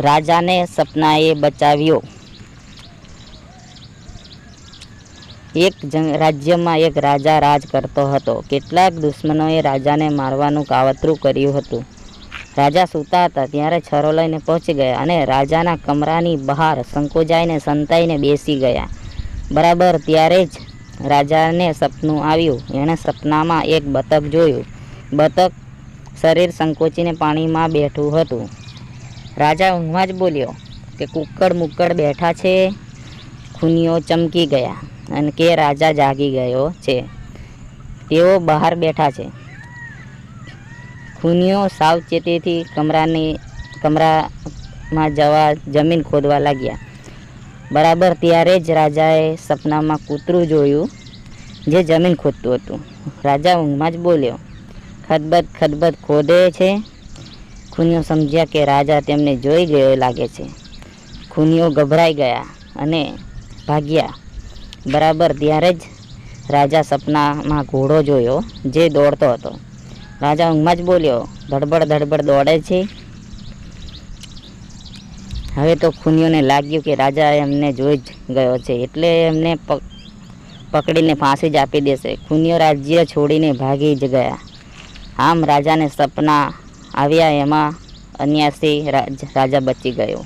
રાજાને સપનાએ બચાવ્યો. એક રાજ્યમાં એક રાજા રાજ કરતો હતો. કેટલાક દુશ્મનોએ રાજાને મારવાનું કાવતરું કર્યું હતું. રાજા સૂતા હતા, ત્યારે છરો લઈને પહોંચી ગયા અને રાજાના કમરાની બહાર સંકોચાઈને, સંતાઈને બેસી ગયા. બરાબર ત્યારે જ રાજાને સપનું આવ્યું. એણે સપનામાં એક બતક જોયું. બતક શરીર સંકોચીને પાણીમાં બેઠું હતું. રાજા ઊંઘમાં જ બોલ્યો કે કુક્કડ મુક્કડ બેઠા છે. ખૂનીઓ ચમકી ગયા અને કે રાજા જાગી ગયો છે. તેઓ બહાર બેઠા છે. ખૂનીઓ સાવચેતીથી કમરાની, કમરામાં જવા જમીન ખોદવા લાગ્યા. બરાબર ત્યારે જ રાજાએ સપનામાં કૂતરું જોયું જે જમીન ખોદતું હતું. રાજા ઊંઘમાં જ બોલ્યો, ખદબદ ખદબદ ખોદે છે. ખૂનીઓ સમજ્યા કે રાજા તેમને જોઈ ગયો લાગે છે. ખૂનીઓ ગભરાઈ ગયા અને ભાગ્યા. બરાબર ત્યારે જ રાજા સપનામાં ઘોડો જોયો જે દોડતો હતો. રાજા ઊંઘમાં જ બોલ્યો, ધડબડ ધડબડ દોડે છે. હવે તો ખૂનીઓને લાગ્યું કે રાજા એમને જોઈ જ ગયો છે. એટલે એમને પકડીને ફાંસી જ આપી દેશે. ખૂનીઓ રાજ્ય છોડીને ભાગી જ ગયા. આમ રાજાને સપના આવ્યા એમાં અન્યાસી રાજ બચી ગયો.